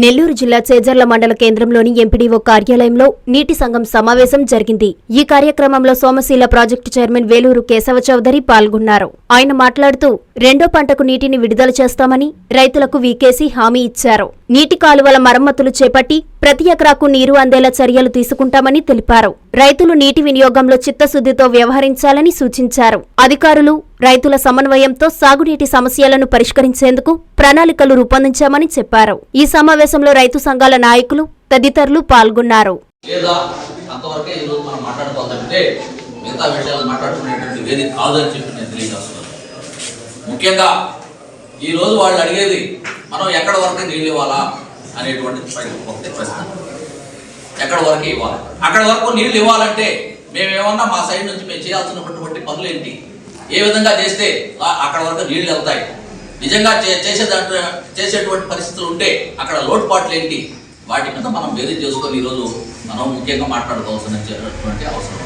నెల్లూరు జిల్లా చేజర్ల మండల కేంద్రంలోని ఎంపీడీఓ కార్యాలయంలో నీటి సంఘం సమావేశం జరిగింది. ఈ కార్యక్రమంలో సోమశీల ప్రాజెక్టు చైర్మన్ వేలూరు కేశవ చౌదరి పాల్గొన్నారు. ఆయన మాట్లాడుతూ రెండో పంటకు నీటిని విడుదల చేస్తామని రైతులకు వీకేసీ హామీ ఇచ్చారు. నీటి కాలువల మరమ్మతులు చేపట్టి ప్రతి ఎకరాకు నీరు అందేలా చర్యలు తీసుకుంటామని తెలిపారు. రైతులు నీటి వినియోగంలో చిత్తశుద్దితో వ్యవహరించాలని సూచించారు. అధికారులు రైతుల సమన్వయంతో సాగునీటి సమస్యలను పరిష్కరించేందుకు ప్రణాళికలు రూపొందించామని చెప్పారు. ఈ సమావేశంలో రైతు సంఘాల నాయకులు తదితరులు పాల్గొన్నారు. ముఖ్యంగా ఈ రోజు వాళ్ళు అడిగేది మనం ఎక్కడ వరకు నీళ్ళు ఇవ్వాలా? అనేటువంటి ప్రశ్న- ప్రశ్న. ఎక్కడ వరకు ఇవ్వాలి? అక్కడ వరకు నీళ్ళు ఇవ్వాలంటే మేమేమన్నా మా సైడ్ నుంచి మేము చేయాల్సినటువంటి పనులు ఏంటి ఏ విధంగా చేస్తే అక్కడ వరకు నీళ్ళు వెళ్తాయి? నిజంగా చే- చేసే దాంట్లో చేసేటువంటి పరిస్థితులు ఉంటే అక్కడ లోటుపాట్లు ఏంటి? వాటి మీద మనం వేరే చేసుకొని ఈరోజు మనం ముఖ్యంగా మాట్లాడుకోవాల్సినటువంటి అవసరం.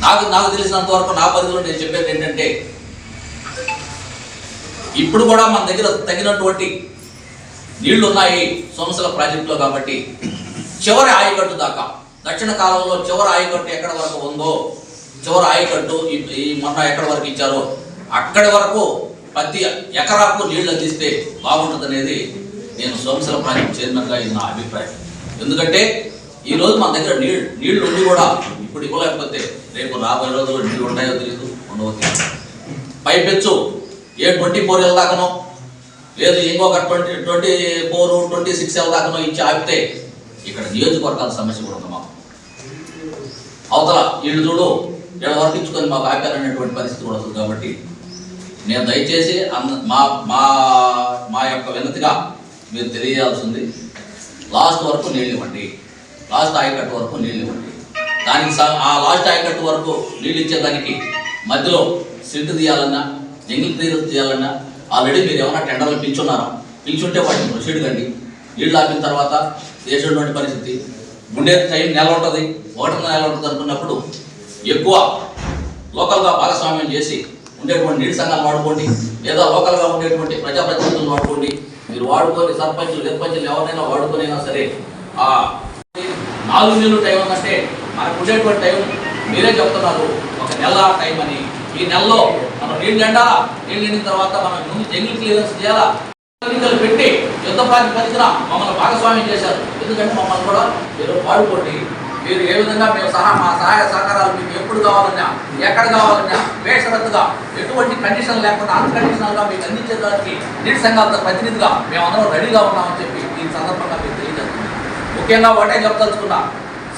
నాకు నాకు తెలిసినంత వరకు నా పరిధిలో నేను చెప్పేది ఏంటంటే ఇప్పుడు కూడా మన దగ్గర తగినటువంటి నీళ్ళు ఉన్నాయి సొమసల ప్రాజెక్టులో కాబట్టి చివరి ఆయకట్టు దాకా. దక్షిణ కాలంలో చివరి ఆయకట్టు ఎక్కడ వరకు ఉందో చివరి ఆయకట్టు ఈ- మొన్న ఎక్కడ వరకు ఇచ్చారో అక్కడి వరకు ప్రతి ఎకరాకు నీళ్ళు అందిస్తే బాగుంటుంది అనేది నేను సోమశల ప్రాజెక్ట్ చైర్మన్గా ఇది నా అభిప్రాయం. ఎందుకంటే ఈ రోజు మన దగ్గర నీళ్ళు నీళ్ళు ఉండి కూడా ఇప్పుడు ఇవ్వలేకపోతే రేపు రాబోయే రోజుల్లో నీళ్ళు ఉంటాయో తెలియదు ఉండవో తెలియదు పైపెచ్చు ఏ ట్వంటీ ఫోర్ దాకానో లేదు ఇంకొక twenty twenty four twenty six దాకా ఇచ్చి ఆపితే ఇక్కడ నియోజకవర్గాల సమస్య కూడా ఉంది మాకు. అవతల వీళ్ళు చూడు వీళ్ళ వరకు ఇచ్చుకొని మాకు ఆపారనేటువంటి పరిస్థితి కూడా వస్తుంది కాబట్టి నేను దయచేసి అన్న మా మా మా యొక్క వినతిగా మీరు తెలియజేయాల్సింది లాస్ట్ వరకు నీళ్ళు ఇవ్వండి. లాస్ట్ ఆయకట్టు వరకు నీళ్ళు ఇవ్వండి. దానికి స- ఆ లాస్ట్ ఆయకట్టు వరకు నీళ్ళు ఇచ్చేదానికి మధ్యలో సిల్ట్ తీయాలన్నా జంగిల్ క్లియర్ తీయాలన్నా ఆల్రెడీ మీరు ఏమైనా టెండర్లు పిలుచున్నారా? పిలుచుంటే వాటిని ప్రొసీడ్ కండి. నీళ్ళు ఆపిన తర్వాత చేసేటువంటి పరిస్థితి. ఉండే టైం నెల ఉంటుంది ఒకటి నెల ఉంటుంది అనుకున్నప్పుడు ఎక్కువ లోకల్గా భాగస్వామ్యం చేసి ఉండేటువంటి నీటి సంఘాలు వాడుకోండి లేదా లోకల్గా ఉండేటువంటి ప్రజాప్రతినిధులను వాడుకోండి. మీరు వాడుకొని సర్పంచులు సర్పంచులు ఎవరైనా వాడుకునైనా సరే ఆ నాలుగు నెలలు టైం అంటే మనకు ఉండేటువంటి టైం మీరే చెప్తున్నారు. ఒక నెల టైం అని ఈ నెలలో మనం నీళ్ళు నిండాలా నీళ్ళు నిండిన తర్వాత మనం ముందు జంగిల్ క్లియరెన్స్ చేయాలా? ఎన్నికలు పెట్టి యుద్ధ ప్రాతిపదికన మమ్మల్ని భాగస్వామ్యం చేశారు. ఎందుకంటే మమ్మల్ని కూడా మీరు వాడుకోండి. మీరు ఏ విధంగా మేము సహా మా సహాయ సహకారాలు మీకు ఎప్పుడు కావాలన్నా ఎక్కడ కావాలన్నా వేషరత్తుగా ఎటువంటి కండిషన్ లేకుండా అన్కండిషనల్గా మీకు అందించడానికి నీటి సంఘాలతో ప్రతినిధిగా మేమందరం రెడీగా ఉన్నామని చెప్పి ఈ సందర్భంగా మీకు తెలియజేస్తున్నాం. ముఖ్యంగా ఒకటే చెప్పదలుచుకున్నా.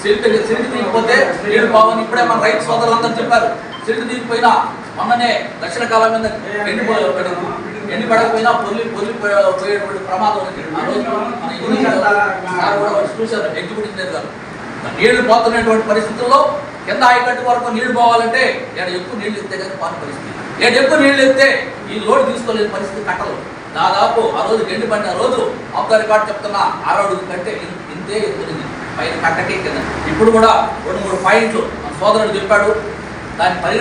సిల్ట్ సిల్ట్ తీయకపోతే నీళ్ళు బాగుంది. ఇప్పుడే మన రైతు సోదరులందరూ చెప్పారు. సిల్ట్ దీనిపైన మొన్ననే దక్షిణ కాలం మీద ఎండిపోయి ఎండి పడకపోయినా పొల్లి పొల్లి పోయే- పోయేటువంటి ప్రమాదం ఉంది. ఆ రోజు మన ఇంజనీర్ కూడా చూశారు. ఎగ్జిక్యూటివ్ ఇంజనీర్ గారు నీళ్ళు పోతున్నటువంటి పరిస్థితుల్లో కింద ఆయకట్టు వరకు నీళ్ళు పోవాలంటే నేను ఎక్కువ నీళ్ళు ఎత్తే కానీ పాని పరిస్థితి. నేను ఎక్కువ నీళ్ళు ఎత్తే ఈ లోడ్ తీసుకోలేని పరిస్థితి కట్టలు దాదాపు ఆ రోజు ఎండి పడిన రోజు ఆఫ్ ద రికార్డ్ చెప్తున్నా కంటే ఇంతే ఎత్తునింది పైన కట్టకే కింద. ఇప్పుడు కూడా రెండు మూడు పాయింట్లు మన సోదరుడు చెప్పాడు. దాని పరి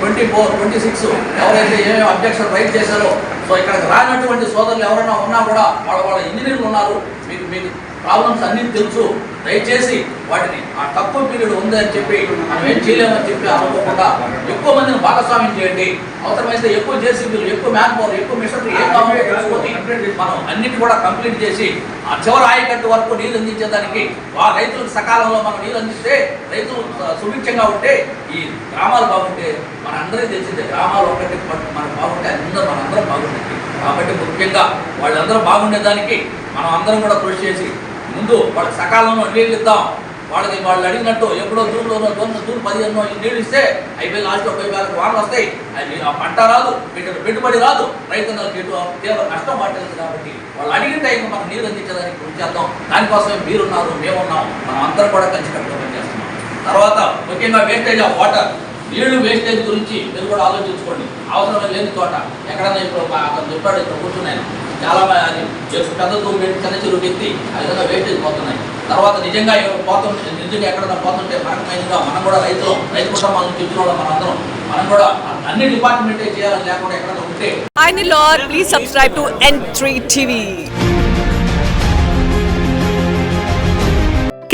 ట్వంటీ ఫోర్ ట్వంటీ సిక్స్ ఎవరైతే ఏమేమి అబ్జెక్షన్ రైట్ చేశారో సో ఇక్కడికి రానటువంటి సోదరులు ఎవరైనా ఉన్నా కూడా వాళ్ళ వాళ్ళ ఇంజనీర్లు ఉన్నారు. మీకు మీకు ప్రాబ్లమ్స్ అన్నీ తెలుసు. దయచేసి వాటిని ఆ తక్కువ పీరియడ్ ఉంది అని చెప్పి మనం ఏం చేయలేమని చెప్పి అనుకోకుండా ఎక్కువ మందిని భాగస్వామ్యం చేయండి. అవసరమైతే ఎక్కువ జేసీబీలు ఎక్కువ మ్యాన్ పవర్ ఎక్కువ మిషన్లు ఏం కావాలో తెలుసుకొని మనం అన్నిటి కూడా కంప్లీట్ చేసి ఆ చివరి ఆయకట్టు వరకు నీళ్ళు అందించేదానికి ఆ రైతులకు సకాలంలో మనం నీళ్ళు అందిస్తే రైతులు సుభిక్షంగా ఉంటే ఈ గ్రామాలు బాగుంటే మనందరికీ తెలిసిందే గ్రామాలు ఒకటి మనకు బాగుంటే అందరూ మనందరం బాగుంటుంది కాబట్టి ముఖ్యంగా వాళ్ళందరూ బాగుండేదానికి మనం అందరం కూడా కృషి చేసి ముందు వాళ్ళకి సకాలంలో నీళ్ళు ఇద్దాం. వాళ్ళకి వాళ్ళు అడిగినట్టు ఎప్పుడో జూన్లోనో జూన్ జూన్ పదిహేనులో నీళ్ళు ఇస్తే అయిపోయి లాస్ట్లో పోయి వాళ్ళకి వానలు వస్తాయి. అది ఆ పంట రాదు పెట్టిన పెట్టుబడి రాదు. రైతులకు ఎటు తీవ్ర నష్టం పట్టలేదు కాబట్టి వాళ్ళు అడిగిన టైం మనం నీరు అందించడానికి కృషి చేద్దాం. దానికోసమే మీరున్నారు మేమున్నాం. మనం అందరం కూడా కలిసి కట్టుగా పనిచేస్తున్నాం. తర్వాత ముఖ్యంగా వేస్టేజ్ ఆఫ్ వాటర్. నీళ్ళు వేస్టేజ్ గురించి మీరు కూడా ఆలోచించుకోండి. అవసరం లేని తోట. ఎక్కడన్నా ఇప్పుడు అతను చెప్పాడు ఇక్కడ కూర్చున్నాను చాలా అది పెద్ద తూము చిన్న చెరువు ఎత్తి ఆ విధంగా వేస్టేజ్ పోతున్నాయి. తర్వాత నిజంగా పోతుంటే నిజంగా ఎక్కడన్నా పోతుంటే మనకు మనం కూడా రైతులు రైతు కుటుంబాల నుంచి మనందరం. మనం కూడా అన్ని డిపార్ట్మెంటే చేయాలని లేకుండా ఎక్కడన్నా ఉంటే Hi Nilor, please subscribe to N3